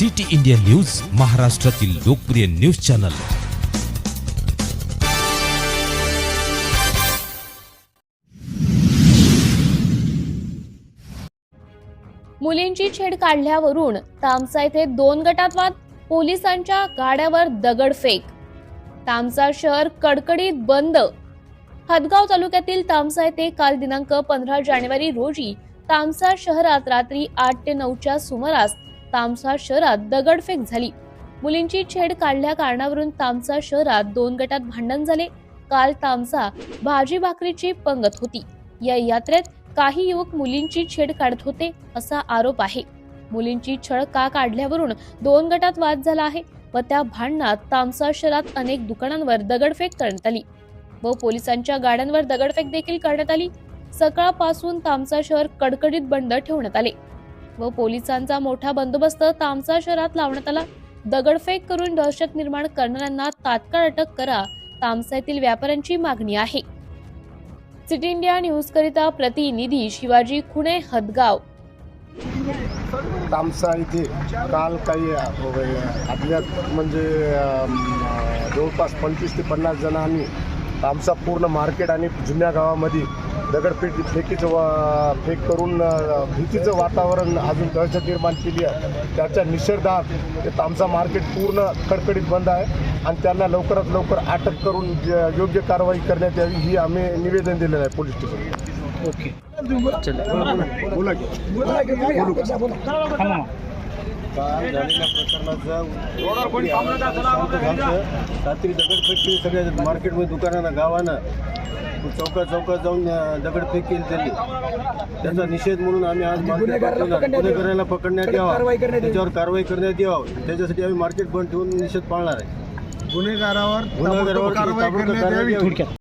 City India news महाराष्ट्रातील लोकप्रिय news channel. मुलींची छेड काढल्यावरून तामसा येथे दोन गटात वाद पोलिसांच्या गाड्यावर दगडफेक तामसा शहर कडकडीत बंद. हदगाव तालुक्यातील तामसा येथे काल दिनांक पंधरा जानेवारी रोजी तामसा शहरात रात्री आठ ते नऊच्या सुमारास तामसा शहरात दगडफेक झाली. मुलींची छेड काढल्या कारणावरून तामसा शहरात दोन गटात भांडण झाले. काल तामसा भाजी भाकरीची पंगत होती. या यात्रेत काही युवक मुलींची छेड काढत होते असा आरोप आहे. मुलींची छळ का काढल्यावरून दोन गटात वाद झाला आहे व त्या भांडणात तामसा शहरात अनेक दुकानांवर दगडफेक करण्यात आली व पोलिसांच्या गाड्यांवर दगडफेक देखील करण्यात आली. सकाळपासून तामसा शहर कडकडीत बंद ठेवण्यात आले. व पोलिसांचा मोठा बंदोबस्त तामसा शहरात लावण्यात आला. दगडफेक करून दहशत निर्माण करणाऱ्यांना तात्काळ अटक करा तामसा येथील व्यापाऱ्यांची मागणी आहे. सिटी इंडिया न्यूज करिता प्रतिनिधी शिवाजी खुणे हदगाव. तामसा इथे काल काही अज्ञात म्हणजे अम, जवळपास पंचवीस ते पन्नास जण आम्ही तामसा पूर्ण मार्केट आणि जुन्या गावामध्ये दगडफेक फेकीचं वा फेक करून भीतीचं वातावरण अजून दहशत निर्माण केली आहे त्याच्या निषेधार्थ ते तामसा मार्केट पूर्ण कडकडीत बंद आहे आणि त्यांना लवकरात लवकर अटक करून ज- योग्य कारवाई करण्यात यावी ही आम्ही निवेदन दिलेलं आहे पोलीस स्टेशन ओके काल झालेल्या प्रकरणाचं रात्री दगडफेक केली सगळ्या मार्केटमध्ये दुकानानं गावानं. चौकात चौकात जाऊन दगडफेक केली त्यांनी. त्याचा निषेध म्हणून आम्ही आज ठेवलं. गुन्हेगाराला पकडण्यात यावा. त्याच्यावर कारवाई करण्यात यावं. त्याच्यासाठी आम्ही मार्केट बंद ठेवून निषेध पाळणार आहे. गुन्हेगारावर गुन्हेगारावर